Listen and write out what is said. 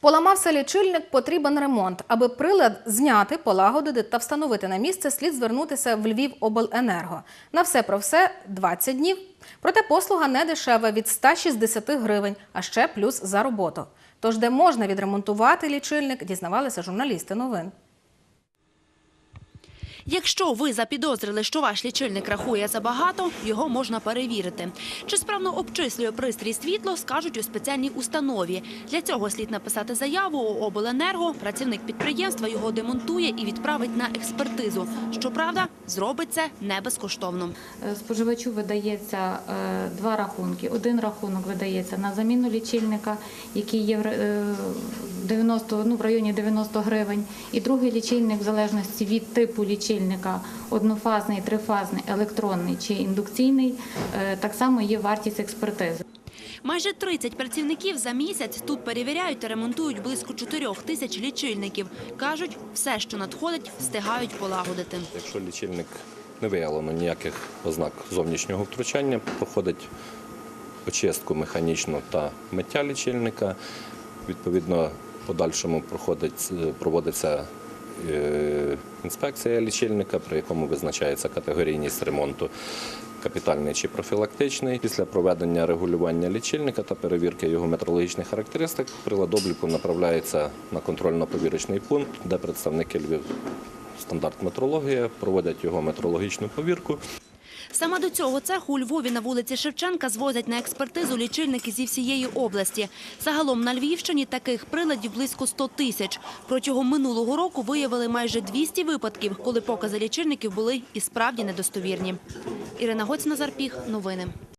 Поламався лічильник, потрібен ремонт. Аби прилад зняти, полагодити та встановити на місце, слід звернутися в Львівобленерго. На все про все 20 днів. Проте послуга не дешева від 160 гривень, а ще плюс за роботу. Тож, де можна відремонтувати лічильник, дізнавалися журналісти новин. Якщо ви запідозрили, що ваш лічильник рахує забагато, його можна перевірити. Чи справно обчислює пристрій світло, скажуть у спеціальній установі. Для цього слід написати заяву у обленерго. Працівник підприємства його демонтує і відправить на експертизу. Щоправда, зробить це не безкоштовно. Е, Споживачу видається е, два рахунки. Один рахунок видається на заміну лічильника, який є в ре- е, 90, ну, в районі 90 гривень, і другий лічильник, в залежності від типу лічильника, однофазний, трифазний, електронний чи індукційний, е, так само є вартість експертизи. Майже 30 працівників за місяць тут перевіряють та ремонтують близько 4 тисяч лічильників. Кажуть, все, що надходить, встигають полагодити. Якщо лічильник не виявлено ніяких ознак зовнішнього втручання, проходить очистку механічну та миття лічильника. Відповідно, в подальшому проходить, проводиться е, інспекція лічильника, при якому визначається категорійність ремонту капітальний чи профілактичний. Після проведення регулювання лічильника та перевірки його метрологічних характеристик прилад обліку направляється на контрольно-повірочний пункт, де представники Львів стандарт метрологія проводять його метрологічну повірку. Саме до цього цеху у Львові на вулиці Шевченка звозять на експертизу лічильники зі всієї області. Загалом на Львівщині таких приладів близько 100 тисяч. Протягом минулого року виявили майже 200 випадків, коли покази лічильників були і справді недостовірні. Ірина Гоць, Назарпіх, Новини.